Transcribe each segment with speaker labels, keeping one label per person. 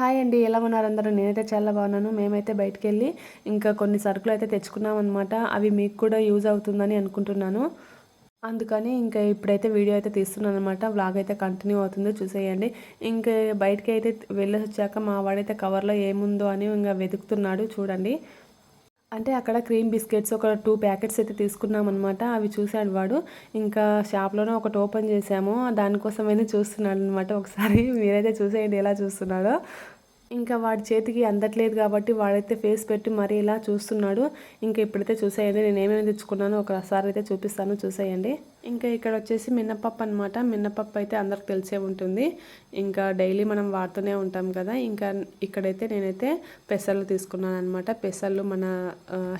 Speaker 1: Hi అండి ఎలా ఉన్నారు అందరూ? నేనైతే చాలా బాగున్నాను. మేమైతే బయటకు వెళ్ళి ఇంకా కొన్ని సరుకులు అయితే తెచ్చుకున్నాం అనమాట అవి మీకు కూడా యూజ్ అవుతుందని అనుకుంటున్నాను. అందుకని ఇంకా ఇప్పుడైతే వీడియో అయితే తీస్తున్నాను అనమాట వ్లాగ్ అయితే కంటిన్యూ అవుతుందో చూసేయండి. ఇంకా బయటికి అయితే వెళ్ళొచ్చాక మా వాడైతే కవర్లో ఏముందో అని ఇంకా వెతుకుతున్నాడు చూడండి. అంటే అక్కడ క్రీమ్ బిస్కెట్స్ ఒక టూ ప్యాకెట్స్ అయితే తీసుకున్నాం అనమాట అవి చూశాడు వాడు. ఇంకా షాప్లోనే ఒకటి ఓపెన్ చేసాము దానికోసమైనా చూస్తున్నాడు అనమాట ఒకసారి మీరైతే చూసేయండి ఎలా చూస్తున్నాడో. ఇంకా వాడి చేతికి అందట్లేదు కాబట్టి వాడైతే ఫేస్ పెట్టి మరీ ఇలా చూస్తున్నాడు. ఇంకా ఇప్పుడైతే చూసేయండి. నేను ఏమేమి తెచ్చుకున్నానో ఒకసారి అయితే చూపిస్తాను. చూసేయండి. ఇంకా ఇక్కడ వచ్చేసి మిన్నపప్పు అనమాట మిన్నపప్పు అయితే అందరికి తెలిసే ఉంటుంది. ఇంకా డైలీ మనం వాడుతూనే ఉంటాం కదా. ఇంకా ఇక్కడైతే నేనైతే పెసర్లు తీసుకున్నాను అనమాట పెసర్లు మన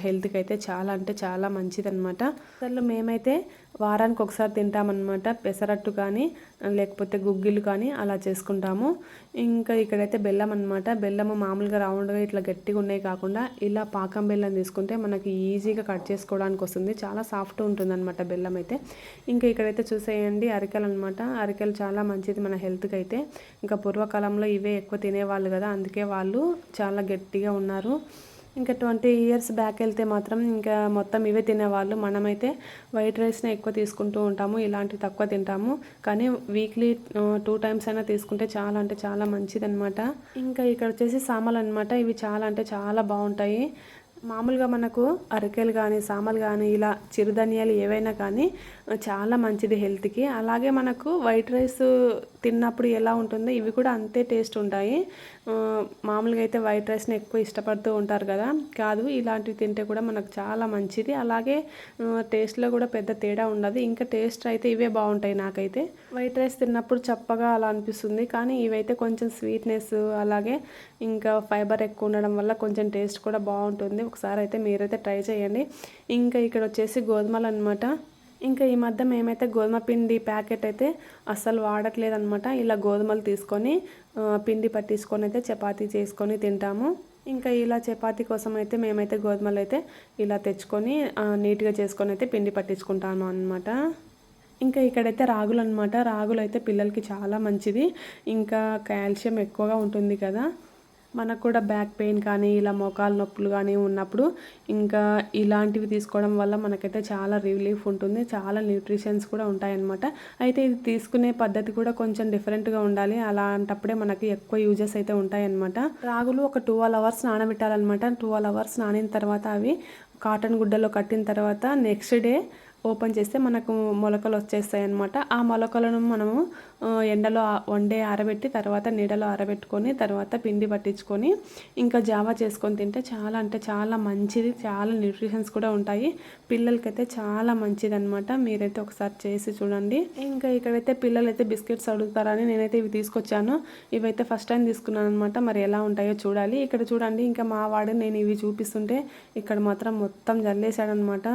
Speaker 1: హెల్త్కి అయితే చాలా అంటే చాలా మంచిది అనమాట పెసర్లు మేమైతే వారానికి ఒకసారి తింటామన్నమాట. పెసరట్టు కానీ లేకపోతే గుగ్గిలు కానీ అలా చేసుకుంటాము. ఇంకా ఇక్కడైతే బెల్లం అనమాట బెల్లము మామూలుగా రౌండ్గా ఇట్లా గట్టిగా ఉన్నాయి కాకుండా ఇలా పాకం బెల్లం తీసుకుంటే మనకి ఈజీగా కట్ చేసుకోవడానికి వస్తుంది చాలా సాఫ్ట్ ఉంటుంది అనమాట బెల్లం అయితే ఇంకా ఇక్కడైతే చూసేయండి అరికెలు అనమాట అరికెలు చాలా మంచిది మన హెల్త్కి అయితే ఇంకా పూర్వకాలంలో ఇవే ఎక్కువ తినేవాళ్ళు కదా అందుకే వాళ్ళు చాలా గట్టిగా ఉన్నారు. ఇంకా ట్వంటీ ఇయర్స్ బ్యాక్ వెళ్తే మాత్రం ఇంకా మొత్తం ఇవే తినేవాళ్ళు. మనమైతే వైట్ రైస్నే ఎక్కువ తీసుకుంటూ ఉంటాము ఇలాంటివి తక్కువ తింటాము. కానీ వీక్లీ టూ టైమ్స్ అయినా తీసుకుంటే చాలా అంటే చాలా మంచిది అనమాట ఇంకా ఇక్కడ వచ్చేసి సామాన్లు అనమాట ఇవి చాలా అంటే చాలా బాగుంటాయి. మామూలుగా మనకు అరకెలు కానీ సామలు కానీ ఇలా చిరుధాన్యాలు ఏవైనా కానీ చాలా మంచిది హెల్త్కి. అలాగే మనకు వైట్ రైస్ తిన్నప్పుడు ఎలా ఉంటుందో ఇవి కూడా అంతే టేస్ట్ ఉంటాయి. మామూలుగా అయితే వైట్ రైస్ని ఎక్కువ ఇష్టపడుతూ ఉంటారు కదా. కాదు ఇలాంటివి తింటే కూడా మనకు చాలా మంచిది. అలాగే టేస్ట్లో కూడా పెద్ద తేడా ఉండదు. ఇంకా టేస్ట్ అయితే ఇవే బాగుంటాయి నాకైతే. వైట్ రైస్ తిన్నప్పుడు చప్పగా అలా అనిపిస్తుంది. కానీ ఇవైతే కొంచెం స్వీట్నెస్ అలాగే ఇంకా ఫైబర్ ఎక్కువ ఉండడం వల్ల కొంచెం టేస్ట్ కూడా బాగుంటుంది. ఒకసారి అయితే మీరైతే ట్రై చేయండి. ఇంకా ఇక్కడ వచ్చేసి గోధుమలు అనమాట ఇంకా ఈ మధ్య మేమైతే గోధుమ పిండి ప్యాకెట్ అయితే అస్సలు వాడట్లేదు అనమాట ఇలా గోధుమలు తీసుకొని పిండి పట్టించుకొని అయితే చపాతీ చేసుకొని తింటాము. ఇంకా ఇలా చపాతీ కోసం అయితే మేమైతే గోధుమలు అయితే ఇలా తెచ్చుకొని నీట్గా చేసుకొని అయితే పిండి పట్టించుకుంటాము అనమాట ఇంకా ఇక్కడైతే రాగులు అనమాట రాగులు అయితే పిల్లలకి చాలా మంచిది. ఇంకా కాల్షియం ఎక్కువగా ఉంటుంది కదా. మనకు కూడా బ్యాక్ పెయిన్ కానీ ఇలా మోకాలు నొప్పులు కానీ ఉన్నప్పుడు ఇంకా ఇలాంటివి తీసుకోవడం వల్ల మనకైతే చాలా రిలీఫ్ ఉంటుంది. చాలా న్యూట్రిషన్స్ కూడా ఉంటాయన్నమాట. అయితే ఇది తీసుకునే పద్ధతి కూడా కొంచెం డిఫరెంట్గా ఉండాలి. అలాంటప్పుడే మనకి ఎక్కువ యూజెస్ అయితే ఉంటాయన్నమాట. రాగులు ఒక ట్వెల్వ్ అవర్స్ నానబెట్టాలన్నమాట. ట్వెల్వ్ అవర్స్ నానిన తర్వాత అవి కాటన్ గుడ్డలో కట్టిన తర్వాత నెక్స్ట్ డే ఓపెన్ చేస్తే మనకు మొలకలు వచ్చేస్తాయి అనమాట ఆ మొలకలను మనము ఎండలో వండే ఆరబెట్టి తర్వాత నీడలో ఆరబెట్టుకొని తర్వాత పిండి పట్టించుకొని ఇంకా జావా చేసుకొని తింటే చాలా అంటే చాలా మంచిది. చాలా న్యూట్రిషన్స్ కూడా ఉంటాయి. పిల్లలకైతే చాలా మంచిది అనమాట మీరైతే ఒకసారి చేసి చూడండి. ఇంకా ఇక్కడైతే పిల్లలైతే బిస్కెట్స్ అడుగుతారని నేనైతే ఇవి తీసుకొచ్చాను. ఇవైతే ఫస్ట్ టైం తీసుకున్నాను అనమాట మరి ఎలా ఉంటాయో చూడాలి. ఇక్కడ చూడండి ఇంకా మా వాడు నేను ఇవి చూపిస్తుంటే ఇక్కడ మాత్రం మొత్తం జల్లేశాడనమాట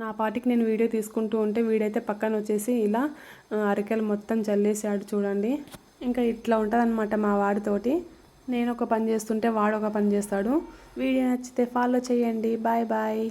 Speaker 1: నా పాటికి నేను వీడియో తీసుకుంటూ ఉంటే వీడైతే పక్కన వచ్చేసి ఇలా అరికెలు మొత్తం చల్లేసాడు చూడండి. ఇంకా ఇట్లా ఉంటుంది మా వాడితోటి. నేను ఒక పని చేస్తుంటే వాడు ఒక పని చేస్తాడు. వీడియో నచ్చితే ఫాలో చేయండి. Bye bye.